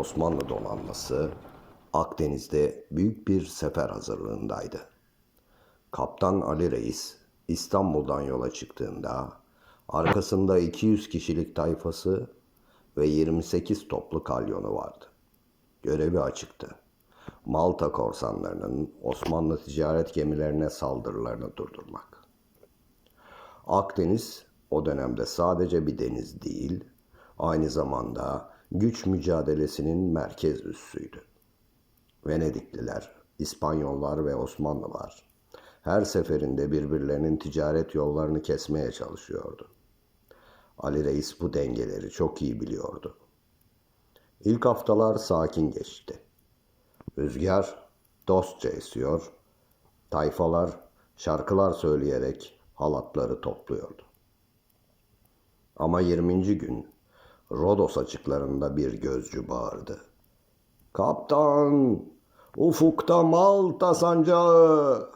Osmanlı donanması Akdeniz'de büyük bir sefer hazırlığındaydı. Kaptan Ali Reis İstanbul'dan yola çıktığında arkasında 200 kişilik tayfası ve 28 toplu kalyonu vardı. Görevi açıktı. Malta korsanlarının Osmanlı ticaret gemilerine saldırılarını durdurmak. Akdeniz o dönemde sadece bir deniz değil, aynı zamanda güç mücadelesinin merkez üssüydü. Venedikliler, İspanyollar ve Osmanlılar her seferinde birbirlerinin ticaret yollarını kesmeye çalışıyordu. Ali Reis bu dengeleri çok iyi biliyordu. İlk haftalar sakin geçti. Rüzgar dostça esiyor, tayfalar şarkılar söyleyerek halatları topluyordu. Ama 20. gün Rodos açıklarında bir gözcü bağırdı. Kaptan, ufukta Malta sancağı.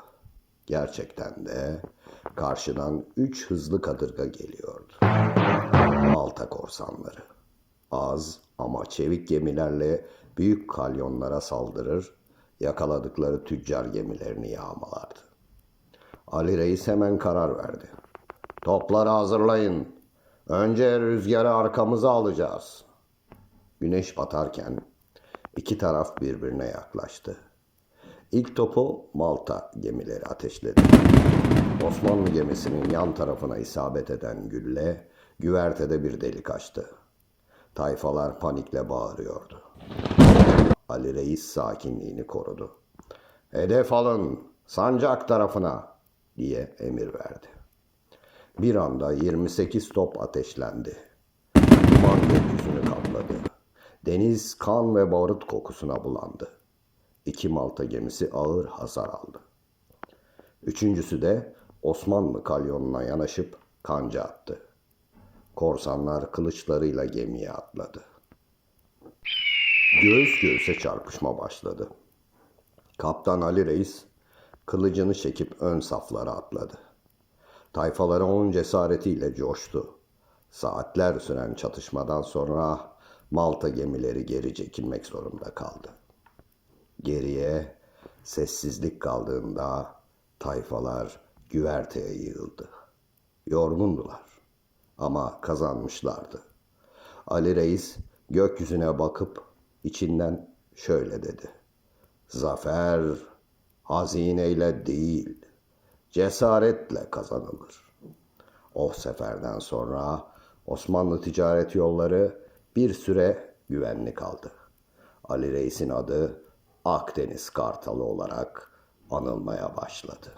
Gerçekten de karşıdan üç hızlı kadırga geliyordu. Malta korsanları. Az ama çevik gemilerle büyük kalyonlara saldırır, yakaladıkları tüccar gemilerini yağmalardı. Ali Reis hemen karar verdi. Topları hazırlayın. Önce rüzgarı arkamıza alacağız. Güneş batarken iki taraf birbirine yaklaştı. İlk topu Malta gemileri ateşledi. Osmanlı gemisinin yan tarafına isabet eden gülle güvertede bir delik açtı. Tayfalar panikle bağırıyordu. Ali Reis sakinliğini korudu. Hedef alın, sancak tarafına diye emir verdi. Bir anda 28 top ateşlendi. Duman gökyüzünü kapladı. Deniz kan ve barut kokusuna bulandı. İki Malta gemisi ağır hasar aldı. Üçüncüsü de Osmanlı kalyonuna yanaşıp kanca attı. Korsanlar kılıçlarıyla gemiye atladı. Göğüs göğüse çarpışma başladı. Kaptan Ali Reis kılıcını çekip ön saflara atladı. Tayfaları onun cesaretiyle coştu. Saatler süren çatışmadan sonra Malta gemileri geri çekilmek zorunda kaldı. Geriye sessizlik kaldığında tayfalar güverteye yığıldı. Yorgundular ama kazanmışlardı. Ali Reis gökyüzüne bakıp içinden şöyle dedi. Zafer hazineyle değil, cesaretle kazanılır. O seferden sonra Osmanlı ticaret yolları bir süre güvenli kaldı. Ali Reis'in adı Akdeniz Kartalı olarak anılmaya başladı.